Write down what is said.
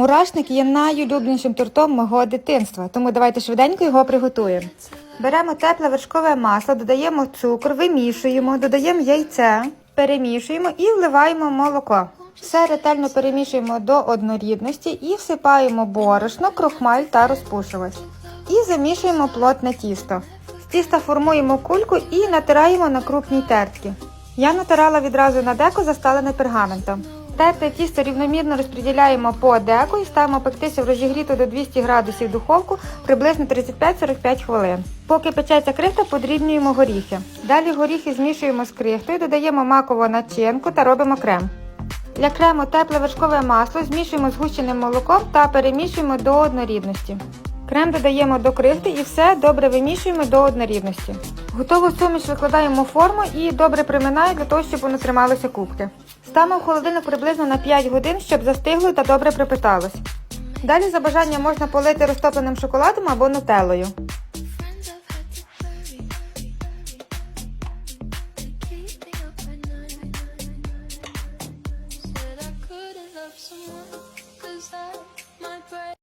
Мурашник є найулюбленішим тортом мого дитинства, тому давайте швиденько його приготуємо. Беремо тепле вершкове масло, додаємо цукор, вимішуємо, додаємо яйце, перемішуємо і вливаємо молоко. Все ретельно перемішуємо до однорідності і всипаємо борошно, крохмаль та розпушувач. І замішуємо плотне тісто. З тіста формуємо кульку і натираємо на крупній тертки. Я натирала відразу на деко, застелене пергаментом. Терте тісто рівномірно розподіляємо по деку і ставимо пектися в розігріту до 200 градусів духовку приблизно 35-45 хвилин. Поки печеться крихта, подрібнюємо горіхи. Далі горіхи змішуємо з крихтою, додаємо макову начинку та робимо крем. Для крему тепле вершкове масло змішуємо з гущеним молоком та перемішуємо до однорідності. Крем додаємо до крихти і все добре вимішуємо до однорідності. Готову суміш викладаємо форму і добре приминаю для того, щоб воно трималося кубки. Ставимо в холодильник приблизно на 5 годин, щоб застигло та добре припиталось. Далі за бажанням можна полити розтопленим шоколадом або нутеллою.